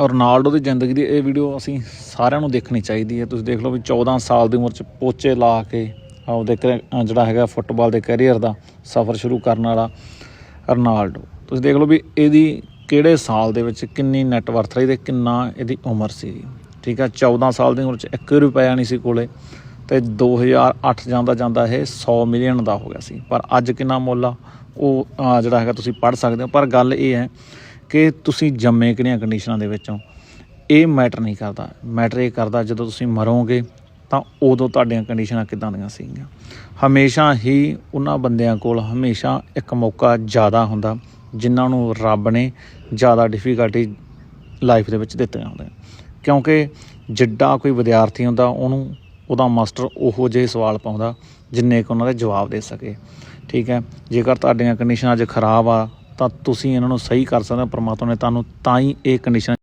Ronaldo ਦੀ ਜ਼ਿੰਦਗੀ ਦੀ ਇਹ video ਅਸੀਂ ਸਾਰਿਆਂ ਨੂੰ ਦੇਖਣੀ ਚਾਹੀਦੀ ਹੈ। ਤੁਸੀਂ ਦੇਖ ਲਓ ਵੀ 14 ਸਾਲ ਦੀ ਉਮਰ 'ਚ ਪੋਚੇ ਲਾ ਕੇ ਆਪਦੇ ਕੈ- ਜਿਹੜਾ ਹੈਗਾ ਫੁੱਟਬਾਲ ਦੇ ਕੈਰੀਅਰ ਦਾ ਸਫ਼ਰ ਸ਼ੁਰੂ ਕਰਨ ਵਾਲਾ ਰੋਨਾਲਡੋ। ਤੁਸੀਂ ਦੇਖ ਲਓ ਵੀ ਇਹਦੀ ਕਿਹੜੇ ਸਾਲ ਦੇ ਵਿੱਚ ਕਿੰਨੀ ਨੈਟ ਵਰਥ ਰਹੀ ਤੇ ਕਿੰਨਾ ਇਹਦੀ ਉਮਰ ਸੀ। ਠੀਕ ਆ 14 ਸਾਲ ਦੀ ਉਮਰ 'ਚ 1 ਰੁਪਿਆ ਨਹੀਂ ਸੀ ਕੋਲੇ ਤੇ 2008 ਜਾਂਦਾ ਜਾਂਦਾ ਇਹ 100 ਮਿਲੀਅਨ ਦਾ ਹੋ ਗਿਆ ਸੀ। ਪਰ ਅੱਜ ਕਿੰਨਾ ਮੁੱਲ ਆ, ਉਹ ਜਿਹੜਾ ਹੈਗਾ ਤੁਸੀਂ ਪੜ੍ਹ ਸਕਦੇ ਹੋ। ਪਰ ਗੱਲ ਇਹ ਹੈ ਕਿ ਤੁਸੀਂ ਜੰਮੇ ਕਿਹੜੀਆਂ ਕੰਡੀਸ਼ਨਾਂ ਦੇ ਵਿੱਚੋਂ ਇਹ ਮੈਟਰ ਨਹੀਂ ਕਰਦਾ। ਮੈਟਰ ਇਹ ਕਰਦਾ, ਜਦੋਂ ਤੁਸੀਂ ਮਰੋਗੇ, ਤਾਂ ਉਦੋਂ ਤੁਹਾਡੀਆਂ ਕੰਡੀਸ਼ਨਾਂ ਕਿਦਾਂ ਦੀਆਂ ਸੀਗੀਆਂ। ਹਮੇਸ਼ਾ ਹੀ ਉਹਨਾਂ ਬੰਦਿਆਂ ਕੋਲ ਹਮੇਸ਼ਾ ਇੱਕ ਮੌਕਾ ਜ਼ਿਆਦਾ ਹੁੰਦਾ, ਜਿਨ੍ਹਾਂ ਨੂੰ ਰੱਬ ਨੇ ਜ਼ਿਆਦਾ ਡਿਫਿਕਲਟੀ ਲਾਈਫ ਦੇ ਵਿੱਚ ਦਿੱਤੀਆਂ ਹੁੰਦੀਆਂ। ਕਿਉਂਕਿ ਜਿੱਡਾ ਕੋਈ ਵਿਦਿਆਰਥੀ ਹੁੰਦਾ, ਉਹਨੂੰ, ਉਹਦਾ ਮਾਸਟਰ ਉਹੋ ਜਿਹੇ ਸਵਾਲ ਪਾਉਂਦਾ, ਜਿੰਨੇ ਕੁ ਉਹਨਾਂ ਦੇ ਜਵਾਬ ਦੇ ਸਕੇ। ਠੀਕ ਹੈ? ਜੇਕਰ ਤੁਹਾਡੀਆਂ ਕੰਡੀਸ਼ਨਾਂ ਅੱਜ ਖਰਾਬ ਆ ਤਾਂ ਤੁਸੀਂ ਇਹਨਾਂ ਨੂੰ ਸਹੀ ਕਰ ਸਕਦੇ ਹੋ, ਪਰਮਾਤਮਾ ਨੇ ਤੁਹਾਨੂੰ ਤਾਂ ਹੀ ਇਹ ਕੰਡੀਸ਼ਨ